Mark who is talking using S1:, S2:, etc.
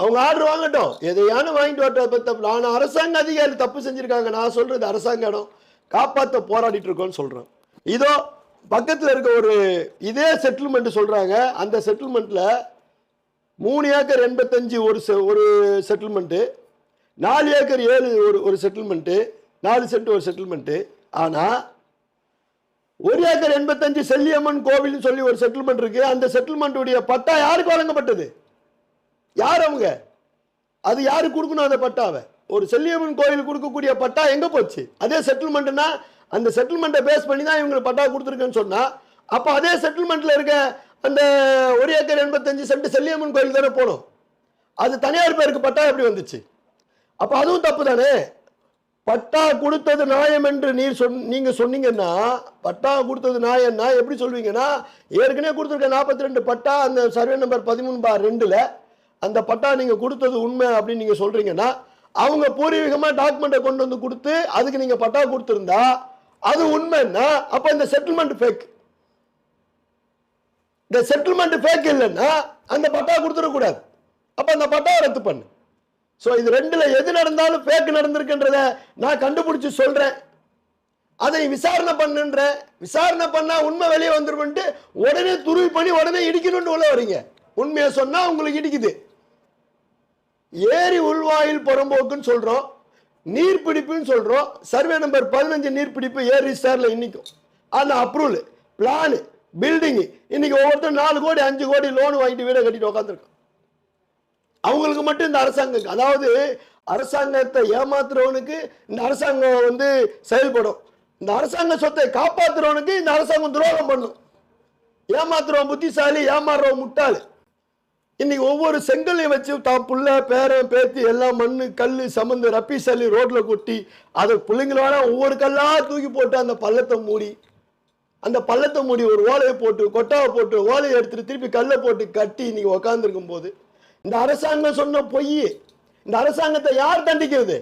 S1: அவங்க ஆர்டர் வாங்கட்டும். எதையான வாங்கிட்டு வரட்டும். தப்பு நான் அரசாங்க அதிகாரி தப்பு செஞ்சுருக்காங்க. நான் சொல்கிறது அரசாங்க இடம். காப்பாத்த போராடிட்டு இருக்கோம்னு சொல்கிறேன் இதோ பக்கத்தில் இருக்க ஒரு இதே செட்டில்மெண்ட் சொல்கிறாங்க அந்த செட்டில்மெண்ட்டில் மூணு ஏக்கர் எண்பத்தஞ்சு ஒரு செ- ஒரு செட்டில்மெண்ட்டு நாலு ஏக்கர் ஏழு ஒரு ஒரு செட்டில்மெண்ட்டு நாலு சென்ட் ஒரு செட்டில்மெண்ட்டு ஆனால் ஒரு ஏக்கர் எண்பத்தஞ்சு செல்லியம்மன் கோவில்னு சொல்லி ஒரு செட்டில்மெண்ட் இருக்குது அந்த செட்டில்மெண்ட்டுடைய பட்டா யாருக்கு வழங்கப்பட்டது? யார் அவங்க? அது யாருக்கு கொடுக்கணும் அந்த பட்டாவை? ஒரு செல்லியம்மன் கோயில் கொடுக்கக்கூடிய பட்டா எங்கே போச்சு? அதே செட்டில்மெண்ட்னா அந்த செட்டில்மெண்ட்டை பேஸ் பண்ணி தான் இவங்களுக்கு பட்டா கொடுத்துருக்கேன்னு சொன்னால் அப்போ அதே செட்டில்மெண்ட்டில் இருக்க அந்த ஒரு ஏக்கர் எண்பத்தஞ்சு சென்ட் செல்லியம்மன் கோயில் தானே போகணும் அது தனியார் பேருக்கு பட்டா எப்படி வந்துச்சு? அப்போ அதுவும் தப்பு தானே பட்டா கொடுத்தது நியாயம் என்று நீர் சொன் நீங்கள் சொன்னீங்கன்னா பட்டா கொடுத்தது நியாயம்னா எப்படி சொல்வீங்கன்னா ஏற்கனவே கொடுத்துருக்க நாற்பத்தி ரெண்டு பட்டா அந்த சர்வே நம்பர் பதிமூணு பார் ரெண்டில் அந்த பட்டா நீங்க கொடுத்தது உண்மை அப்படின்னு நீங்க சொல்றீங்கன்னா அவங்க பூர்வீகமா டாக்குமெண்ட்டை கொண்டு வந்து கொடுத்து அதுக்கு நீங்க பட்டா கொடுத்துருந்தா அது உண்மைன்னா அப்ப இந்த செட்டில்மெண்ட் ஃபேக் இந்த செட்டில்மெண்ட் ஃபேக் இல்லைன்னா அந்த பட்டா கொடுத்துடக்கூடாது அப்ப அந்த பட்டா ரத்து பண்ணு. ஸோ இது ரெண்டுல எது நடந்தாலும் ஃபேக் நடந்திருக்குன்றத நான் கண்டுபிடிச்சு சொல்றேன். அதை விசாரணை பண்ணுன்ற விசாரணை பண்ணா உண்மை வெளியே வந்துருமென்ட்டு உடனே துருவி பண்ணி உடனே இடிக்கணும்னு உள்ள வரீங்க. உண்மையை சொன்னா உங்களுக்கு இடிக்குது. ஏரி உள்வாயில் புறம்போக்குன்னு சொல்றோம். நீர்பிடிப்புன்னு சொல்றோம். சர்வே நம்பர் பதினஞ்சு நீர்பிடிப்பு ஏரி ஸ்டார்ல இன்னைக்கும். அந்த அப்ரூவல் பிளானு பில்டிங்கு இன்னைக்கு ஒவ்வொருத்தரும் நாலு கோடி அஞ்சு கோடி லோன் வாங்கிட்டு வீடை கட்டிட்டு உட்காந்துருக்கோம் அவங்களுக்கு மட்டும் இந்த அரசாங்கம் அதாவது அரசாங்கத்தை ஏமாத்துறவனுக்கு இந்த அரசாங்கம் வந்து செயல்படும். இந்த அரசாங்க சொத்தை காப்பாத்துறவனுக்கு இந்த அரசாங்கம் துரோகம் பண்ணும். ஏமாத்துறவன் புத்திசாலி ஏமாறுறவன் முட்டாள். இன்னைக்கு ஒவ்வொரு செங்கல்லையும் வச்சு தான் புள்ள பேரன் பேத்தி எல்லாம் மண்ணு கல் சமந்து ரப்பி சல்லி ரோட்ல கொட்டி அதை பிள்ளைங்களோட ஒவ்வொரு கல்லா தூக்கி போட்டு அந்த பள்ளத்தை மூடி அந்த பள்ளத்தை மூடி ஒரு ஓலையை போட்டு கொட்டாவை போட்டு ஓலையை எடுத்துட்டு திருப்பி கல்லை போட்டு கட்டி இன்னைக்கு உக்காந்துருக்கும் போது இந்த அரசாங்கம் சொன்ன பொய் இந்த அரசாங்கத்தை யார் தண்டிக்கிறது?